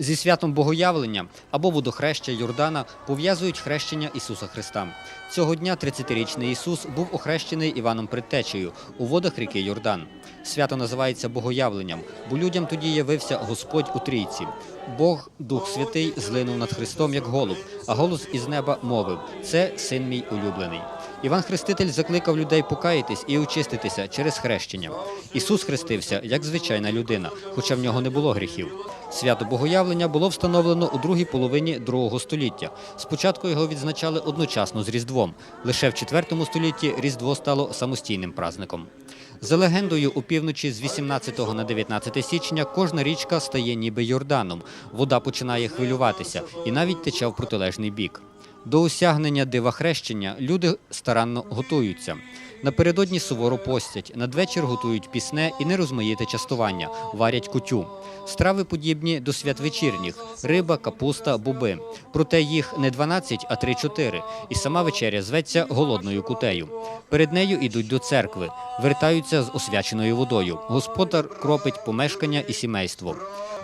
Зі святом Богоявлення або водохреща Йордана пов'язують хрещення Ісуса Христа. Цього дня 30-річний Ісус був охрещений Іваном Предтечею у водах ріки Йордан. Свято називається Богоявленням, бо людям тоді явився Господь у трійці. Бог, Дух Святий, злинув над Христом як голуб, а голос із неба мовив: Це син мій улюблений. Іван Хреститель закликав людей покаятись і очиститися через хрещення. Ісус хрестився як звичайна людина, хоча в нього не було гріхів. Свято Богоявлення було встановлено у другій половині другого століття. Спочатку його відзначали одночасно з Різдвом. Лише в IV столітті Різдво стало самостійним праздником. За легендою, у півночі з 18 на 19 січня кожна річка стає ніби Йорданом. Вода починає хвилюватися і навіть тече в протилежний бік. До осягнення дива хрещення люди старанно готуються. Напередодні суворо постять, надвечір готують пісне і нерозмаїте частування, варять кутю. Страви подібні до свят вечірніх – риба, капуста, боби. Проте їх не 12, а 3-4, і сама вечеря зветься голодною кутею. Перед нею ідуть до церкви, вертаються з освяченою водою. Господар кропить помешкання і сімейство.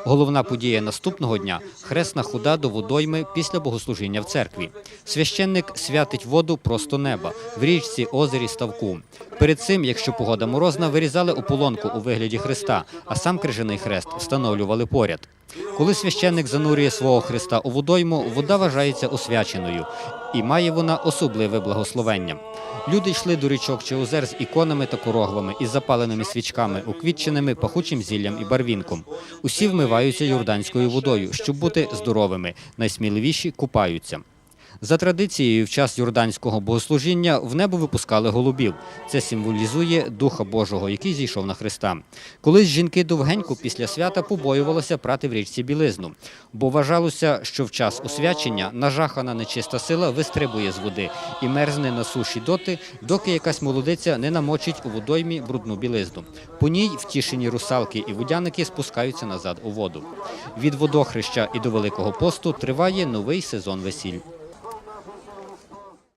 Головна подія наступного дня хресна хода до водойми після богослужіння в церкві. Священник святить воду просто неба в річці, озері, ставку. Перед цим, якщо погода морозна, вирізали ополонку у вигляді хреста, а сам крижаний хрест встановлювали поряд. Коли священник занурює свого Христа у водойму, вода вважається освяченою і має вона особливе благословення. Люди йшли до річок чи озер з іконами та короглами із запаленими свічками, уквітченими пахучим зіллям і барвінком. Усі вмиваються юрданською водою, щоб бути здоровими. Найсміливіші купаються. За традицією, в час юрданського богослужіння в небо випускали голубів. Це символізує Духа Божого, який зійшов на Христа. Колись жінки довгенько після свята побоювалися прати в річці білизну, бо вважалося, що в час освячення нажахана нечиста сила вистрибує з води і мерзне на суші доти, доки якась молодиця не намочить у водоймі брудну білизну. По ній втішені русалки і водяники спускаються назад у воду. Від водохреща і до Великого посту триває новий сезон весіль.